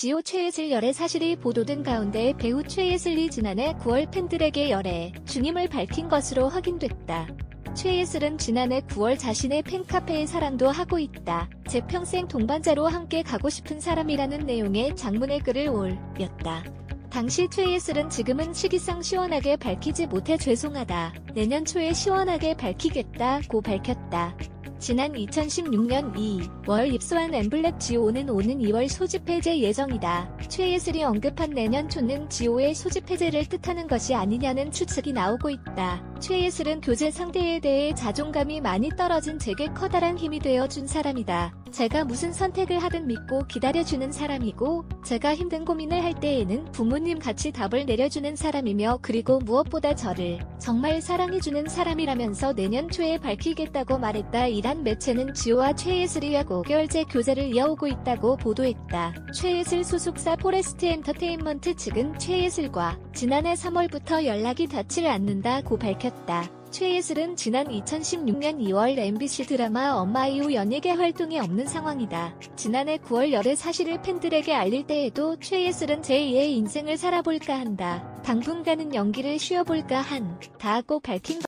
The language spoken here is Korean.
배우 최예슬 열애 사실이 보도된 가운데 배우 최예슬이 지난해 9월 팬들에게 열애 중임을 밝힌 것으로 확인됐다. 최예슬은 지난해 9월 자신의 팬카페에 사랑도 하고 있다. 제 평생 동반자로 함께 가고 싶은 사람이라는 내용의 장문의 글을 올렸다. 당시 최예슬은 지금은 시기상 시원하게 밝히지 못해 죄송하다. 내년 초에 시원하게 밝히겠다고 밝혔다. 지난 2016년 2월 입소한 엠블랙 지오는 오는 2월 소집 해제 예정이다. 최예슬이 언급한 내년 초는 지오의 소집 해제를 뜻하는 것이 아니냐는 추측이 나오고 있다. 최예슬은 교제 상대에 대해 자존감이 많이 떨어진 제게 커다란 힘이 되어준 사람이다. 제가 무슨 선택을 하든 믿고 기다려주는 사람이고, 제가 힘든 고민을 할 때에는 부모님 같이 답을 내려주는 사람이며, 그리고 무엇보다 저를 정말 사랑해주는 사람이라면서 내년 초에 밝히겠다고 말했다. 이란 매체는 지오와 최예슬이 약 5개월째 교제를 이어오고 있다고 보도했다. 최예슬 소속사 포레스트 엔터테인먼트 측은 최예슬과 지난해 3월부터 연락이 닿지를 않는다고 밝혔다. 최예슬은 지난 2016년 2월 MBC 드라마 엄마 이후 연예계 활동이 없는 상황이다. 지난해 9월 열애 사실을 팬들에게 알릴 때에도 최예슬은 제2의 인생을 살아볼까 한다. 당분간은 연기를 쉬어볼까 한 다고 밝힌